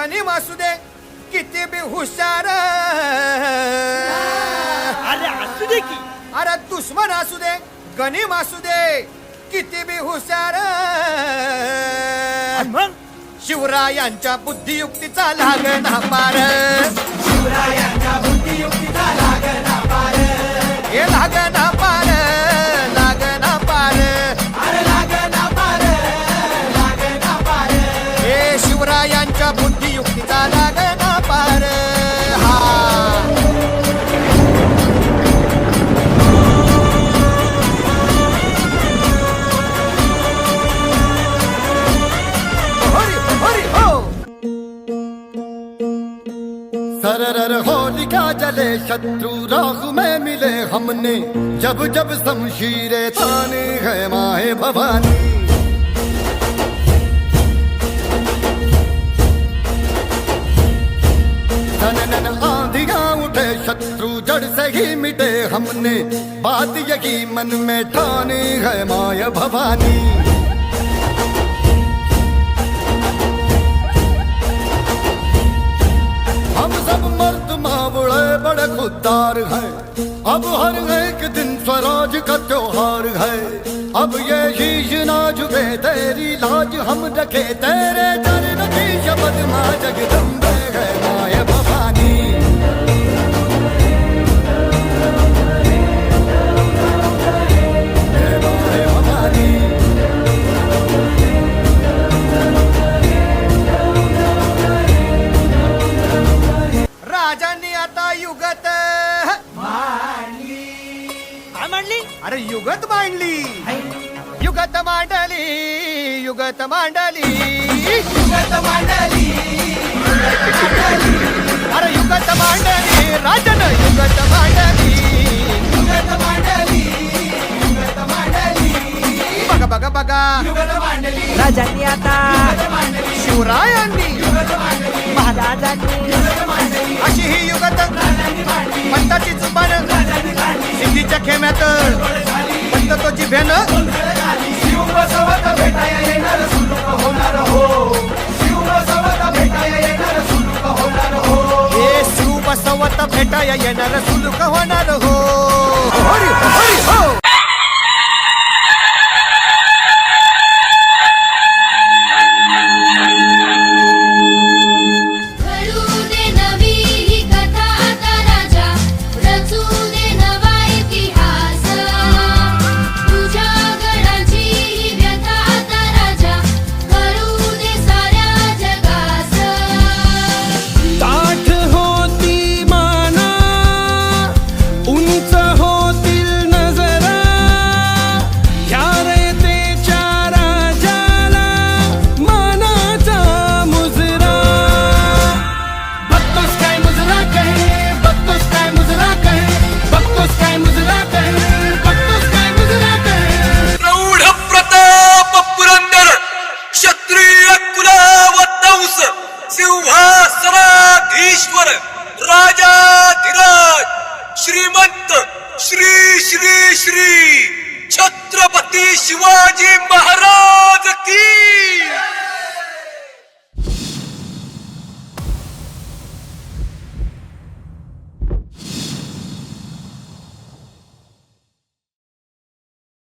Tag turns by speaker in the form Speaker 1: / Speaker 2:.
Speaker 1: गनिम असू दे किती बी हुशार.
Speaker 2: अरे असू दे की.
Speaker 1: अरे दुश्मन असू दे गनिम असू दे किती बी हुशार.
Speaker 2: आणि मग?
Speaker 1: शिवरायांच्या बुद्धियुक्तीचा लागना पार. हे
Speaker 3: सरर होलिका जले शत्रु राह में मिले हमने। जब जब शमशीरे ताने है माए भवानी। शत्रु जड़ से ही मिटे हमने। बात यही मन में ठानी है माय भवानी। बड़े खुददार है। अब हर एक दिन स्वराज का त्योहार है। अब ये शीश ना झुके, तेरी लाज हम रखे। तेरे चरण की शपथ माँ जगदम्बे
Speaker 1: राजांनी आता युगत.
Speaker 2: काय मांडली?
Speaker 1: अरे युगत मांडली. युगत मांडली युगत मांडली. युगत मांडली. अरे युगत मांडली. राजांनी
Speaker 4: आता
Speaker 1: शिवरायांनी
Speaker 4: महाराजांनी
Speaker 1: अशी ही युगत पंताची जुबान. सिद्धीच्या खेम्यात. पंत तो जिभेनं हे. शिव बसवत भेटाया येणार सुलुक होणार हो. हरी हरी हो. राजाधिराज श्रीमंत श्री श्री श्री छत्रपती शिवाजी महाराज की।